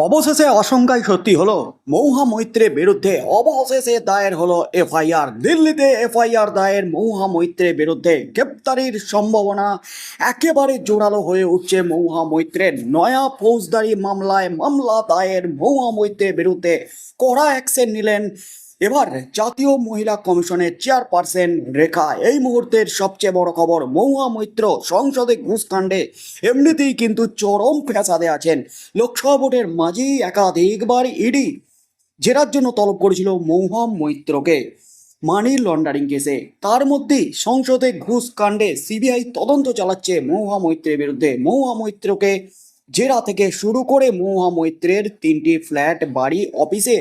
অবশেষে আশঙ্কাই সত্যি হলো মৌহা মৈত্রের বিরুদ্ধে অবশেষে দায়ের হলো এফআইআর। দিল্লিতে এফআইআর দায়ের মৌহা মৈত্রের বিরুদ্ধে গ্রেপ্তারির সম্ভাবনা একেবারে জোরালো হয়ে উঠছে মৌহা মৈত্রের নয়া ফৌজদারি মামলায় মামলা দায়ের মৌহা মৈত্রের বিরুদ্ধে কড়া অ্যাকশন নিলেন এবার জাতীয় মহিলা কমিশনের চেয়ারপারসন রেখা, এই মুহূর্তের সবচেয়ে বড় খবর মৌহা মৈত্র সংসদে ঘুষকাণ্ডে এমনিতেই কিন্তু চরম ফ্যাসাদে আছেন। লোকসভা ভোটের মাঝেই একাধিকবার ইডি জেরার জন্য তলব করেছিল মৌহা মৈত্রকে। মানি লন্ডারিং কেসে। তার মধ্যেই সংসদে ঘুষ কাণ্ডে সিবিআই তদন্ত চালাচ্ছে মৌহা মৈত্রের বিরুদ্ধে। মৌহা মৈত্রকে জেরা থেকে শুরু করে মৌহা মৈত্রের তিনটি ফ্ল্যাট, বাড়ি, অফিসে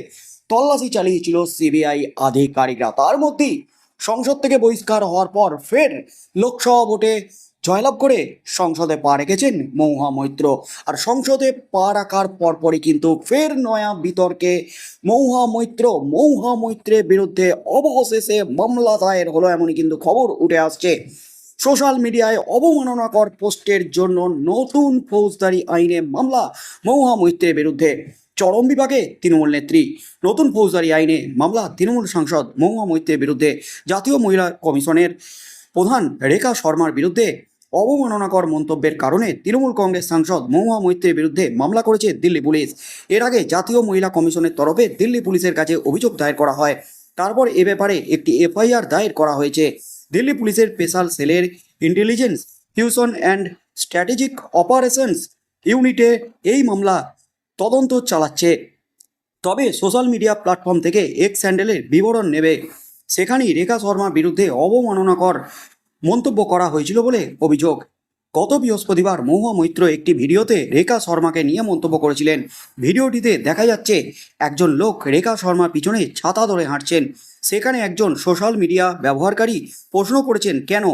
তল্লাশি চালিয়েছিল সিবিআই আধিকারিকরা। তার মধ্যেই সংসদ থেকে বহিষ্কার হওয়ার পর ফের লোকসভা ভোটে জয়লাভ করে সংসদে পা রেখেছেন মৌহা মৈত্র। আর সংসদে পা রাখার পরপরই কিন্তু ফের নয়া বিতর্কে মৌহা মৈত্র, মৌহা মৈত্রের বিরুদ্ধে অবশেষে মামলা দায়ের হলো এমনই কিন্তু খবর উঠে আসছে। সোশ্যাল মিডিয়ায় অবমাননাকর পোস্টের জন্য নতুন ফৌজদারি আইনে মামলা মৌহা মৈত্রের বিরুদ্ধে। চরম বিভাগে তৃণমূল নেত্রী। নতুন ফৌজদারি আইনে মামলা তৃণমূল সাংসদ মহুয়া মৈত্রের বিরুদ্ধে জাতীয় মহিলা কমিশনের প্রধান রেখা শর্মার বিরুদ্ধে অবমাননাকর মন্তব্যের কারণে তৃণমূল কংগ্রেস সাংসদ মহুয়া মৈত্রের বিরুদ্ধে মামলা করেছে দিল্লি পুলিশ। এর আগে জাতীয় মহিলা কমিশনের তরফে দিল্লি পুলিশের কাছে অভিযোগ দায়ের করা হয়। তারপর এ ব্যাপারে একটি এফআইআর দায়ের করা হয়েছে। দিল্লি পুলিশের স্পেশাল সেলের intelligence, fusion and strategic operations ইউনিটে এই মামলা তদন্ত চালাচ্ছে। তবে সোশ্যাল মিডিয়া প্ল্যাটফর্ম থেকে এক্স স্যান্ডেলের বিবরণ নেবে। সেখানেই রেখা শর্মার বিরুদ্ধে অবমাননাকর মন্তব্য করা হয়েছিল বলে অভিযোগ। গত বৃহস্পতিবার মহুয়া মৈত্র একটি ভিডিওতে রেখা শর্মাকে নিয়ে মন্তব্য করেছিলেন। ভিডিওটিতে দেখা যাচ্ছে, একজন লোক রেখা শর্মার পিছনে ছাতা ধরে হাঁটছেন। সেখানে একজন সোশ্যাল মিডিয়া ব্যবহারকারী প্রশ্ন করেছেন, কেন?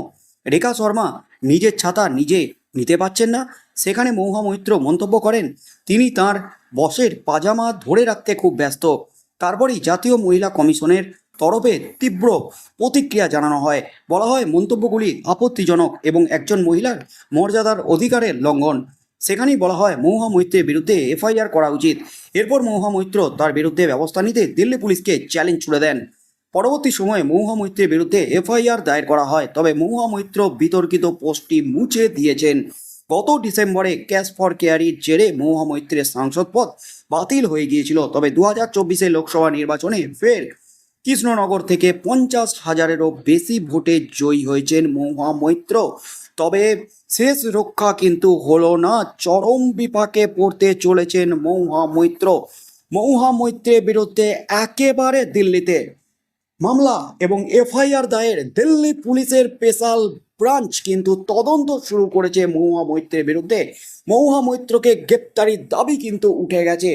রেখা শর্মা নিজের ছাতা নিজে নিতে পারছেন না। সেখানে মহুয়া মৈত্র মন্তব্য করেন, তিনি তার বসের পাজামা ধরে রাখতে খুব ব্যস্ত। তারপরেই জাতীয় মহিলা কমিশনের তরফে তীব্র প্রতিক্রিয়া জানানো হয়। বলা হয়, মন্তব্যগুলি আপত্তিজনক এবং একজন মহিলার মর্যাদার অধিকারের লঙ্ঘন। সেখানেই বলা হয় মহুয়া মৈত্রের বিরুদ্ধে এফআইআর করা উচিত। এরপর মহুয়া মৈত্র তার বিরুদ্ধে ব্যবস্থা নিতে দিল্লি পুলিশকে চ্যালেঞ্জ ছুড়ে দেন। পরবর্তী সময়ে মহুয়া মৈত্রের বিরুদ্ধে এফআইআর দায়ের করা হয়। তবে মৌহা মৈত্র বিতর্কিত পোস্টটি মুছে দিয়েছেন। গত ডিসেম্বরে ক্যাশ ফর কেয়ারির জেরে মহুয়া মৈত্রের সাংসদ পদ বাতিল হয়ে গিয়েছিল। তবে দু হাজার চব্বিশে লোকসভা নির্বাচনে ফের কৃষ্ণনগর থেকে পঞ্চাশ হাজারেরও বেশি ভোটে জয়ী হয়েছেন মৌহা মৈত্র তবে শেষ রক্ষা কিন্তু হলো না, চরম বিপাকে পড়তে চলেছেন মৌহা মৈত্র মহুয়া মৈত্রের বিরুদ্ধে একেবারে দিল্লিতে মামলা এবং এফআইআর দায়ের দিল্লি পুলিশের স্পেশাল ব্রাঞ্চ কিন্তু তদন্ত শুরু করেছে মহুয়া মৈত্রের বিরুদ্ধে। মহুয়া মৈত্রকে গ্রেপ্তারির দাবি কিন্তু উঠে গেছে।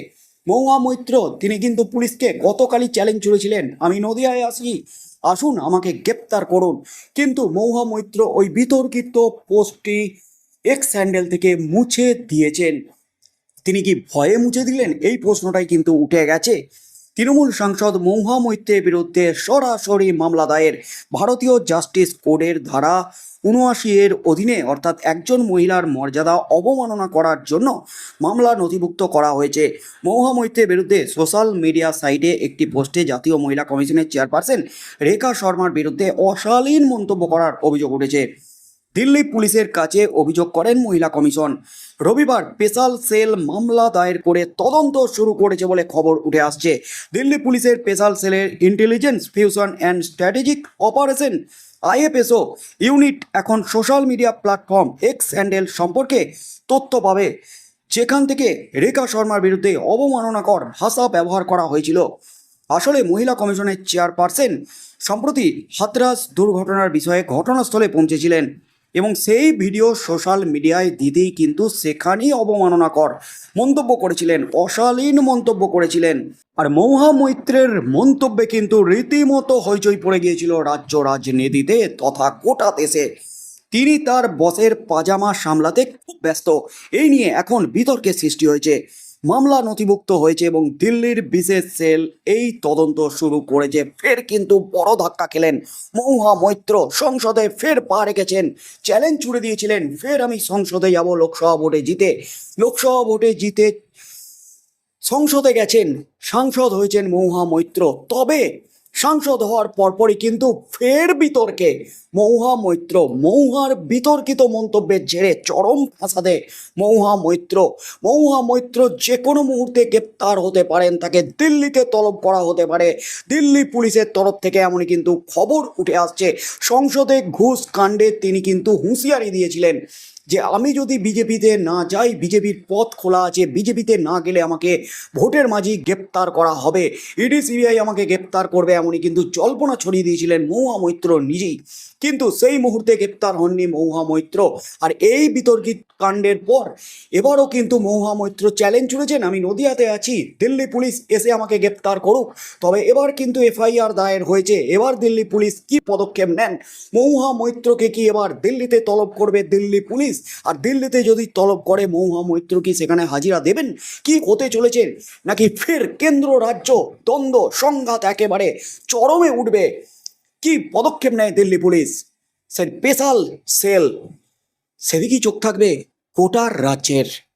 মহুয়া মৈত্র, তিনি কিন্তু পুলিশকে গতকালই চ্যালেঞ্জ ছুড়েছিলেন আমি নদিয়ায় আসি আসুন আমাকে গ্রেপ্তার করুন। কিন্তু মহুয়া মৈত্র ওই বিতর্কিত পোস্টটি এক্স হ্যান্ডেল থেকে মুছে দিয়েছেন। তিনি কি ভয়ে মুছে দিলেন? এই প্রশ্নটাই কিন্তু উঠে গেছে। তৃণমূল সাংসদ মৌহা মৈত্রের বিরুদ্ধে সরাসরি মামলা দায়ের ভারতীয় জাস্টিস কোডের ধারা উনআশি এর অধীনে, অর্থাৎ একজন মহিলার মর্যাদা অবমাননা করার জন্য মামলা নথিভুক্ত করা হয়েছে। মৌহা মৈত্রের বিরুদ্ধে সোশ্যাল মিডিয়া সাইটে একটি পোস্টে জাতীয় মহিলা কমিশনের চেয়ারপারসন রেখা শর্মার বিরুদ্ধে অশালীন মন্তব্য করার অভিযোগ উঠেছে। দিল্লি পুলিশের কাছে অভিযোগ করেন মহিলা কমিশন। রবিবার স্পেশাল সেল মামলা দায়ের করে তদন্ত শুরু করেছে বলে খবর উঠে আসছে। দিল্লি পুলিশের স্পেশাল সেলের intelligence, fusion and strategic operation, IFSO unit এখন social media platform X handle সম্পর্কে তথ্য পাবে। যেখান থেকে রেখা শর্মার বিরুদ্ধে অবমাননাকর ভাষা ব্যবহার করা হয়েছিল। আসলে মহিলা কমিশনের চেয়ারপারসন সম্প্রতি হাতরাস দুর্ঘটনার বিষয়ে ঘটনাস্থলে পৌঁছেছিলেন। এবং সেই ভিডিও সোশ্যাল মিডিয়ায় দিতেই কিন্তু সেখানেই অবমাননাকর মন্তব্য করেছিলেন, অশালীন মন্তব্য করেছিলেন। আর মৌহা মৈত্রের মন্তব্যে কিন্তু রীতিমতো হইচই পড়ে গিয়েছিল রাজ্য রাজনীতিতে তথা গোটা দেশে। তিনি তার বসের পাজামা সামলাতে খুব ব্যস্ত। এই নিয়ে এখন বিতর্কের সৃষ্টি হয়েছে। মামলা নথিভুক্ত হয়েছে এবং দিল্লির বিশেষ সেল এই তদন্ত শুরু করেছে। ফের কিন্তু বড় ধাক্কা খেলেন। মৌহা মৈত্র সংসদে ফের পা রেখেছেন। চ্যালেঞ্জ ছুড়ে দিয়েছিলেন। ফের আমি সংসদে যাব, লোকসভা ভোটে জিতে। লোকসভা ভোটে জিতে সংসদে গেছেন। সাংসদ হয়েছেন মৌহা মৈত্র। তবে সাংসদ হওয়ার পরপরই কিন্তু ফের বিতর্কে মৌহা মৈত্র মৌহার বিতর্কিত মন্তব্যের জেরে চরম ফাঁসাদে মৌহা মৈত্র মৌহা মৈত্র যে কোনো মুহূর্তে গ্রেপ্তার হতে পারেন, তাকে দিল্লিতে তলব করা হতে পারে। দিল্লি পুলিশের তরফ থেকে এমনই কিন্তু খবর উঠে আসছে। সংসদে ঘুষ কাণ্ডে তিনি কিন্তু হুঁশিয়ারি দিয়েছিলেন। যে আমি যদি বিজেপিতে না যাই, বিজেপির পথ খোলা আছে, বিজেপিতে না গেলে আমাকে ভোটের মাঝেই গ্রেপ্তার করা হবে। ইডি, সিবিআই আমাকে গ্রেপ্তার করবে এমনই কিন্তু জল্পনা ছড়িয়ে দিয়েছিলেন মৌহা মৈত্র নিজেই। কিন্তু সেই মুহূর্তে গ্রেপ্তার হননি মৌহা মৈত্র। আর এই বিতর্কিত কাণ্ডের পর এবারও কিন্তু মৌহা মৈত্র চ্যালেঞ্জ ছুড়েছেন। আমি নদিয়াতে আছি, দিল্লি পুলিশ এসে আমাকে গ্রেপ্তার করুক। তবে এবার কিন্তু এফআইআর দায়ের হয়েছে। এবার দিল্লি পুলিশ কি পদক্ষেপ নেন? মৌহা মৈত্রকে কি এবার দিল্লিতে তলব করবে দিল্লি পুলিশ? আর দিল্লিতে যদি তলব করে মৌহা মৈত্র কি সেখানে হাজিরা দেবেন, কি হতে চলেছে? নাকি ফের কেন্দ্র, রাজ্য, দ্বন্দ্ব, সংঘাত একেবারে চরমে উঠবে? কি পদক্ষেপ নেয় Delhi police? Sir, special cell. সেদিকেই চোখ থাকবে কোটার রাজ্যের।